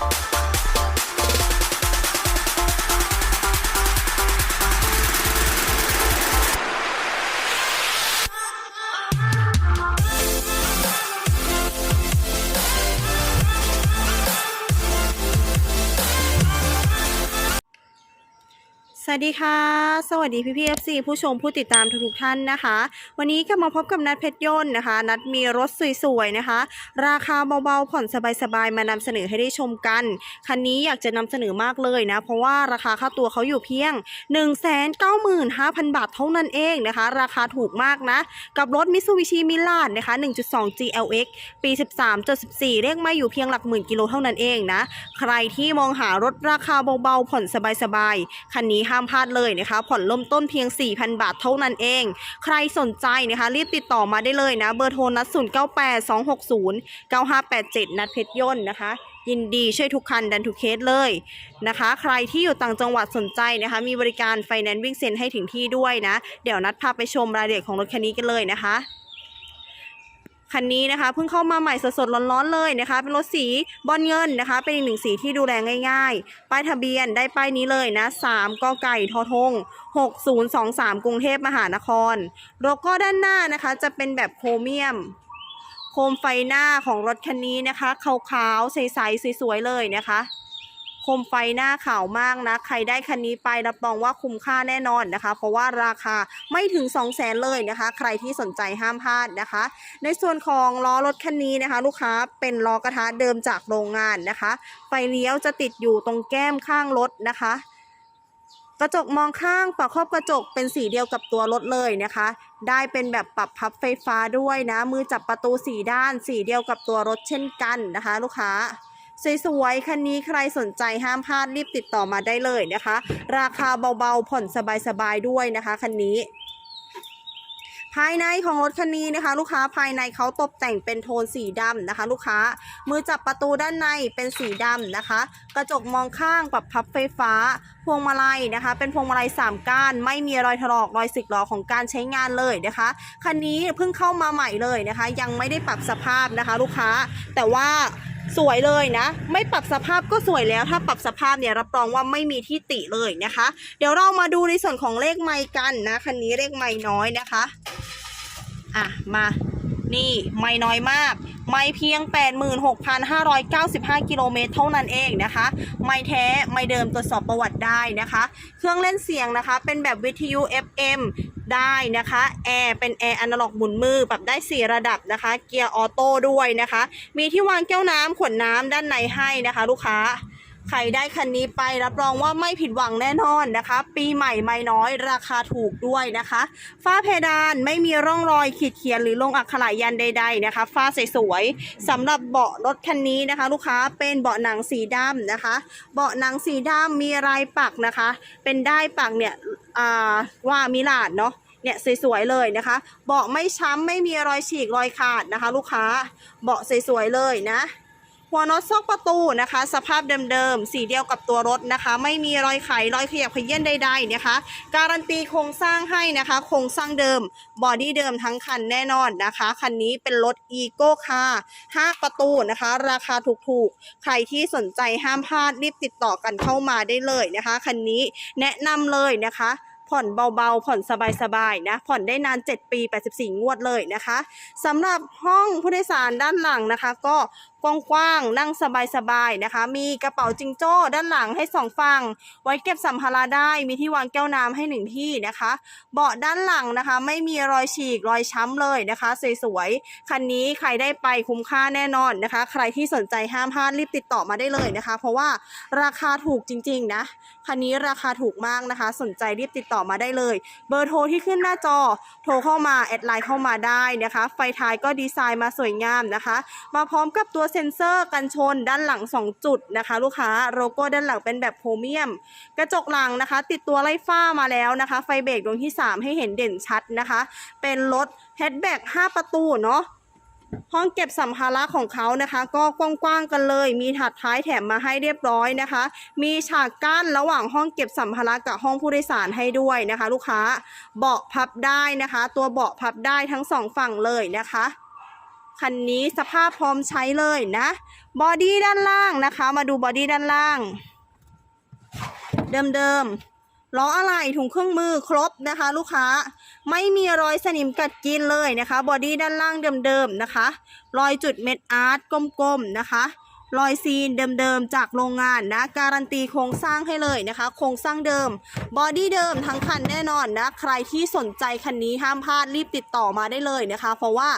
you วัสดีค่ะ สวัสดีพี่พีเอฟซีผู้ชมผู้ติดตามทุกท่านนะคะ วันนี้ก็มาพบกับนัดเพชรยนต์นะคะ นัดมีรถสวยๆนะคะ ราคาเบาๆผ่อนสบายๆมานำเสนอให้ได้ชมกัน คันนี้อยากจะนำเสนอมากเลยนะ เพราะว่าราคาค่าตัวเขาอยู่เพียง 195,000 บาทเท่านั้นเองนะคะ ราคาถูกมากนะ กับรถ Mitsubishi Milan นะคะ 1.2 GLX ปี 13.14เลขไม่อยู่เพียงหลักหมื่นกิโลเท่านั้นเองนะ ใครที่มองหารถราคาเบาๆผ่อนสบายๆคันนี้ห้ามพลาดเลยนะคะ ผ่อนเริ่มต้นเพียง 4,000 บาทเท่านั้นเอง ใครสนใจนะคะ รีบติดต่อมาได้เลยนะ เบอร์โทรนัด098 260 9587นัดเพชรยนต์นะคะ ยินดีช่วยทุกคันดันทุกเคสเลยนะคะ ใครที่อยู่ต่างจังหวัดสนใจนะคะ มีบริการไฟแนนซ์วิ่งเซ็นให้ถึงที่ด้วยนะ เดี๋ยวนัดพาไปชมรายละเอียดของรถคันนี้กันเลยนะคะ คันนี้นะคะเพิ่งเข้ามาใหม่สดๆร้อนๆเลยนะคะ เป็นรถสีบอลเงินนะคะ เป็นอีกหนึ่งสีที่ดูแลง่ายๆ ป้ายทะเบียนได้ป้ายนี้เลยนะ3กไก่ทอทง 6023 กรุงเทพมหานครโลโก้ด้านหน้านะคะจะเป็นแบบโครเมียมโคมไฟหน้าของรถคันนี้นะคะขาวๆใสๆสวยๆเลยนะคะ มไฟหน้าขาวมากนะ ใครได้คันนี้ไปรับรองว่าคุ้มค่าแน่นอนนะคะ เพราะว่าราคาไม่ถึง 2 0 0แสนเลยนะคะ ใครที่สนใจห้ามพลาดนะคะ ในส่วนของล้อรถคันนี้นะคะ ลูกค้าเป็นล้อกระทะเดิมจากโรงงานนะคะ ไฟเลี้ยวจะติดอยู่ตรงแก้มข้างรถนะคะกระจกมองข้างปรับครอบกระจกเป็นสีเดียวกับตัวรถเลยนะคะ ได้เป็นแบบปรับพับไฟฟ้าด้วยนะ มือจับประตูสีด้านสีเดียวกับตัวรถเช่นกันนะคะ ลูกค้า สวยๆ คันนี้ใครสนใจห้ามพลาดรีบติดต่อมาได้เลยนะคะ ราคาเบาๆผ่อนสบายๆด้วยนะคะคันนี้ภายในของรถคันนี้นะคะ ลูกค้าภายในเขาตกแต่งเป็นโทนสีดำนะคะ ลูกค้ามือจับประตูด้านในเป็นสีดำนะคะ กระจกมองข้างปรับพับไฟฟ้า พวงมาลัยนะคะ เป็นพวงมาลัย3ก้าน ไม่มีรอยถลอกรอยสึกหรอของการใช้งานเลยนะคะคันนี้เพิ่งเข้ามาใหม่เลยนะคะ ยังไม่ได้ปรับสภาพนะคะ ลูกค้าแต่ว่า สวยเลยนะ ไม่ปรับสภาพก็สวยแล้ว ถ้าปรับสภาพเนี่ยรับรองว่าไม่มีที่ติเลยนะคะ เดี๋ยวเรามาดูในส่วนของเลขไมค์กันนะคันนี้เลขไมค์น้อยนะคะอะมานี่ไม่น้อยมาก ไม่เพียง 86,595 กิโลเมตรเท่านั้นเองนะคะ ไม่แท้ไม่เดิมตรวจสอบประวัติได้นะคะ เครื่องเล่นเสียงนะคะ เป็นแบบวิทยุ FM ได้นะคะแอร์เป็นแอร์อนาล็อกหมุนมือปรับได้ 4 ระดับนะคะ เกียร์ออโต้ด้วยนะคะ มีที่วางแก้วน้ำขวดน้ำด้านในให้นะคะ ลูกค้าใครได้คันนี้ไปรับรองว่าไม่ผิดหวังแน่นอนนะคะ ปีใหม่ไม่น้อยราคาถูกด้วยนะคะ ฝ้าเพดานไม่มีร่องรอยขีดเขียนหรือลงอักขระยันใด ๆนะคะ ฝ้าสวยๆสำหรับเบาะรถคันนี้นะคะ ลูกค้าเป็นเบาะหนังสีดำนะคะ เบาะหนังสีดำมีลายปักนะคะ เป็นได้ปักเนี่ย ว่ามิลาดเนาะเนี่ยสวยๆเลยนะคะเบาะไม่ช้ำไม่มีรอยฉีกรอยขาดนะคะ ลูกค้าเบาะสวยๆเลยนะ หัวน็อตซอกประตูนะคะ สภาพเดิมๆ สีเดียวกับตัวรถนะคะ ไม่มีรอยไขรอยขยับขยื่นใดๆนะคะ การันตีโครงสร้างให้นะคะ โครงสร้างเดิม บอดี้เดิมทั้งคันแน่นอนนะคะ คันนี้เป็นรถอีโก้คาร์5ประตูนะคะ ราคาถูกๆ ใครที่สนใจห้ามพลาดรีบติดต่อกันเข้ามาได้เลยนะคะ คันนี้แนะนำเลยนะคะผ่อนเบาๆ ผ่อนสบายๆ นะ ผ่อนได้นาน 7 ปี 84 งวดเลยนะคะ สำหรับห้องผู้โดยสารด้านหลังนะคะ ก็ กว้างๆนั่งสบายๆนะคะ มีกระเป๋าจิงโจ้ด้านหลังให้สองฝั่งไว้เก็บสัมภาระได้มีที่วางแก้วน้ำให้หนึ่งที่นะคะ เบาะด้านหลังนะคะ ไม่มีรอยฉีกรอยช้ำเลยนะคะ สวยๆคันนี้ใครได้ไปคุ้มค่าแน่นอนนะคะ ใครที่สนใจห้ามพลาดรีบติดต่อมาได้เลยนะคะ เพราะว่าราคาถูกจริง ๆ นะคันนี้ราคาถูกมากนะคะ สนใจรีบติดต่อมาได้เลย เบอร์โทรที่ขึ้นหน้าจอโทรเข้ามาแอดไลน์เข้ามาได้นะคะ ไฟท้ายก็ดีไซน์มาสวยงามนะคะ มาพร้อมกับตัวเซ็นเซอร์กันชนด้านหลัง 2 จุดนะคะ ลูกค้าโลโก้ด้านหลังเป็นแบบโพรเมียม กระจกหลังนะคะ ติดตัวไล่ฟ้ามาแล้วนะคะ ไฟเบรกดวงที่ 3 ให้เห็นเด่นชัดนะคะ เป็นรถแฮชแบ็ก5ประตูเนาะห้องเก็บสัมภาระของเขานะคะ ก็กว้างๆกันเลย มีถัดท้ายแถมมาให้เรียบร้อยนะคะ มีฉากกั้นระหว่างห้องเก็บสัมภาระกับห้องผู้โดยสารให้ด้วยนะคะ ลูกค้าเบาะพับได้นะคะ ตัวเบาะพับได้ทั้งสองฝั่งเลยนะคะ คันนี้สภาพพร้อมใช้เลยนะ บอดี้ด้านล่างนะคะ มาดูบอดี้ด้านล่าง เดิมๆ ล้ออะไหล่ถุงเครื่องมือครบนะคะ ลูกค้า ไม่มีรอยสนิมกัดกินเลยนะคะ บอดี้ด้านล่างเดิมๆ นะคะ รอยจุดเม็ดอาร์ตกลมๆ นะคะ รอยซีนเดิมๆจากโรงงานนะ การันตีโครงสร้างให้เลยนะคะ โครงสร้างเดิม บอดี้เดิมทั้งคันแน่นอนนะ ใครที่สนใจคันนี้ห้ามพลาดรีบติดต่อมาได้เลยนะคะ เพราะว่า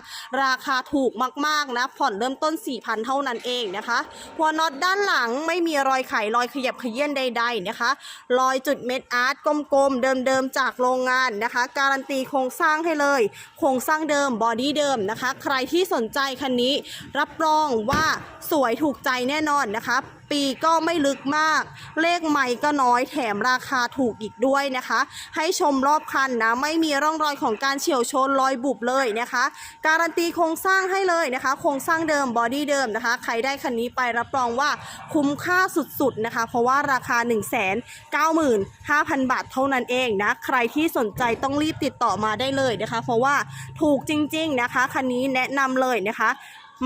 ราคาถูกมากๆนะ ผ่อนเริ่มต้น 4,000 เท่านั้นเองนะคะหัวน็อตด้านหลังไม่มีรอยไขรอยขยับขยื่นใด ๆนะคะ รอยจุดเม็ดอาร์ตกลมๆเดิมๆจากโรงงานนะคะ การันตีโครงสร้างให้เลย โครงสร้างเดิมบอดี้เดิมนะคะ ใครที่สนใจคันนี้รับรองว่าสวยถูกใจแน่นอนนะคะ ปีก็ไม่ลึกมาก เลขใหม่ก็น้อยแถมราคาถูกอีกด้วยนะคะ ให้ชมรอบคันนะ ไม่มีร่องรอยของการเฉียวชนรอยบุบเลยนะคะ การันตีโครงสร้างให้เลยนะคะ โครงสร้างเดิมบอดี้เดิมนะคะ ใครได้คันนี้ไปรับรองว่าคุ้มค่าสุดๆนะคะ เพราะว่าราคา 1 9 5 0 0 0 บาทเท่านั้นเองนะ ใครที่สนใจต้องรีบติดต่อมาได้เลยนะคะ เพราะว่าถูกจริงๆนะคะคันนี้แนะนำเลยนะคะ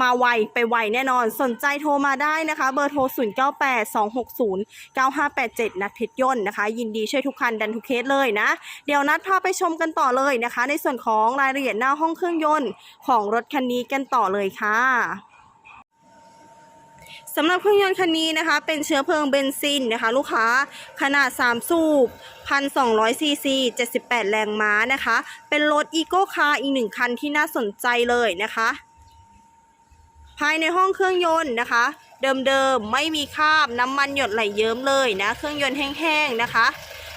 มาไวไปไวแน่นอน สนใจโทรมาได้นะคะ เบอร์โทร 0 9 8 2 6 0 9 5 8 7 นัดเพชรยนต์นะคะ ยินดีช่วยทุกคันดันทุกเคสเลยนะ เดี๋ยวนัดพาไปชมกันต่อเลยนะคะ ในส่วนของรายละเอียดหน้าห้องเครื่องยนต์ของรถคันนี้กันต่อเลยค่ะสำหรับเครื่องยนต์คันนี้นะคะ เป็นเชื้อเพลิงเบนซินนะคะ ลูกค้าขนาด 3 สูบ1,200ซีซี78 แรงม้านะคะ เป็นรถอีโก้คาร์อีกหนึ่งคันที่น่าสนใจเลยนะคะ ภายในห้องเครื่องยนต์นะคะ เดิมๆไม่มีคราบน้ำมันหยดไหลเยิ้มเลยนะ เครื่องยนต์แห้งๆนะคะ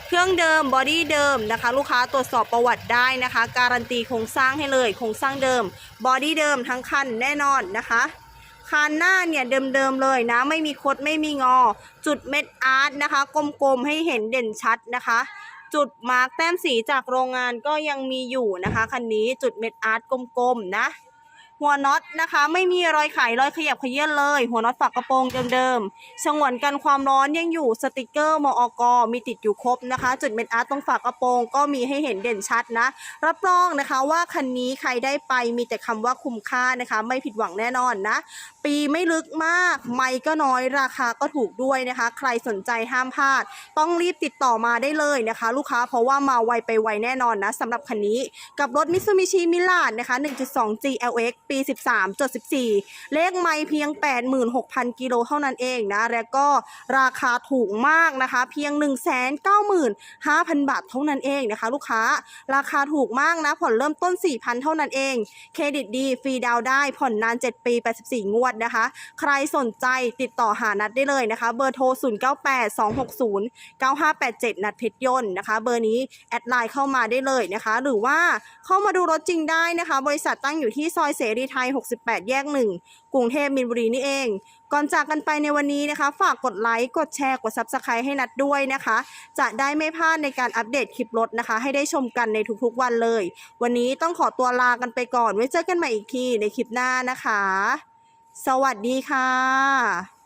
เครื่องเดิมบอดี้เดิมนะคะ ลูกค้าตรวจสอบประวัติได้นะคะ การันตีโครงสร้างให้เลยโครงสร้างเดิมบอดี้เดิมทั้งคันแน่นอนนะคะคานหน้าเนี่ยเดิมๆเลยนะ ไม่มีคดไม่มีงอ จุดเม็ดอาร์ตนะคะ กลมๆให้เห็นเด่นชัดนะคะ จุดมาร์กแต้มสีจากโรงงานก็ยังมีอยู่นะคะคันนี้จุดเม็ดอาร์ตกลมๆนะ หัวน็อตนะคะ ไม่มีรอยไขรอยขยับขยื่นเลย หัวน็อตฝากกระโปรงเดิมๆฉงวนกันความร้อนยังอยู่สติกเกอร์มออกมีติดอยู่ครบนะคะ จุดเม็ดอาร์ตตรงฝากกระโปรงก็มีให้เห็นเด่นชัดนะ รับรองนะคะว่าคันนี้ใครได้ไปมีแต่คำว่าคุ้มค่านะคะ ไม่ผิดหวังแน่นอนนะ ปีไม่ลึกมากไม่ก็น้อยราคาก็ถูกด้วยนะคะ ใครสนใจห้ามพลาด ต้องรีบติดต่อมาได้เลยนะคะ ลูกค้าเพราะว่ามาไวไปไวแน่นอนนะสำหรับคันนี้กับรถ Mitsubishi Mirage นะคะ 1.2 GLX ปี 13 14เลขไม่เพียง 86,000 กิโลเท่านั้นเองนะ แล้วก็ราคาถูกมากนะคะ เพียง 195,000 บาทเท่านั้นเองนะคะ ลูกค้าราคาถูกมากนะ ผ่อนเริ่มต้น 4,000 เท่านั้นเอง เครดิตดี ฟรีดาวได้ ผ่อนนาน 7 ปี 84 งวดนะคะ ใครสนใจติดต่อหานัดได้เลยนะคะ เบอร์โทร 098 260 9587 นัดเพชรยนต์นะคะ เบอร์นี้แอดไลน์เข้ามาได้เลยนะคะ หรือว่าเข้ามาดูรถจริงได้นะคะ บริษัทตั้งอยู่ที่ซอยเสรีไทย 68 แยก 1 กรุงเทพมินบุรีนี่เอง ก่อนจากกันไปในวันนี้นะคะ ฝากกดไลค์ กดแชร์ กด Subscribe ให้นัดด้วยนะคะ จะได้ไม่พลาดในการอัปเดตคลิปรถนะคะ ให้ได้ชมกันในทุกๆวันเลย วันนี้ต้องขอตัวลากันไปก่อน ไว้เจอกันใหม่อีกทีในคลิปหน้านะคะ สวัสดีค่ะ